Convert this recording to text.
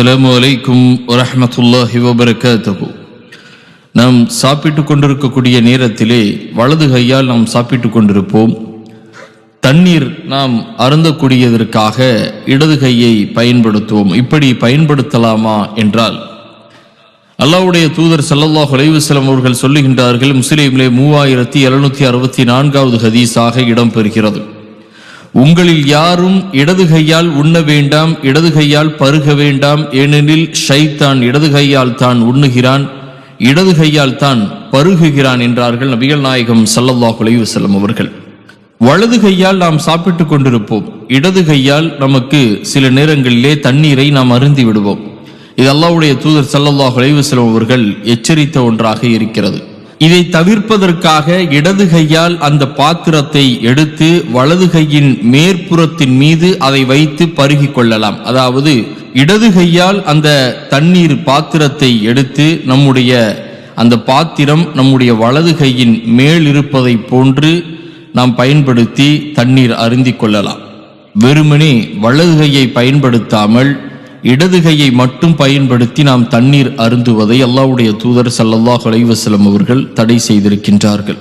அஸ்லாம் வலைக்கும் வரமத்துல்லாஹி வபரகாத்துஹு நாம் சாப்பிட்டு கொண்டிருக்கக்கூடிய நேரத்திலே வலது கையால் நாம் சாப்பிட்டு கொண்டிருப்போம். தண்ணீர் நாம் அருந்தக்கூடியதற்காக இடது கையை பயன்படுத்துவோம். இப்படி பயன்படுத்தலாமா என்றால் அல்லாஹ்வுடைய தூதர் சல்லல்லாஹ் அலைஹி அவர்கள் சொல்லுகின்றார்கள் முஸ்லீம்லே மூவாயிரத்தி எழுநூத்தி அறுபத்தி நான்காவது ஹதீஸாக இடம்பெறுகிறது உங்களில் யாரும் இடது கையால் உண்ண வேண்டாம் இடது கையால் பருக வேண்டாம் ஏனெனில் ஷைத்தான் இடது கையால் தான் உண்ணுகிறான் இடது கையால் தான் பருகுகிறான் என்றார்கள் நபிகள் நாயகம் ஸல்லல்லாஹு அலைஹி அவர்கள். வலது கையால் நாம் சாப்பிட்டு கொண்டிருப்போம் இடது கையால் நமக்கு சில நேரங்களிலே தண்ணீரை நாம் அருந்தி விடுவோம். இது அல்லாவுடைய தூதர் ஸல்லல்லாஹு அலைஹி அவர்கள் எச்சரித்த ஒன்றாக இருக்கிறது. இதை தவிர்ப்பதற்காக இடது கையால் அந்த பாத்திரத்தை எடுத்து வலது கையின் மேற்புறத்தின் மீது அதை வைத்து பருகி கொள்ளலாம். அதாவது இடது கையால் அந்த தண்ணீர் பாத்திரத்தை எடுத்து நம்முடைய அந்த பாத்திரம் நம்முடைய வலது கையின் மேல் இருப்பதை போன்று நாம் பயன்படுத்தி தண்ணீர் அருந்திக் கொள்ளலாம். வெறுமனே வலது கையை பயன்படுத்தாமல் இடது கையை மட்டும் பயன்படுத்தி நாம் தண்ணீர் அருந்துவதை அல்லாவுடைய தூதர் சல்லல்லாஹ் அலைவசலம் அவர்கள் தடை செய்திருக்கின்றார்கள்.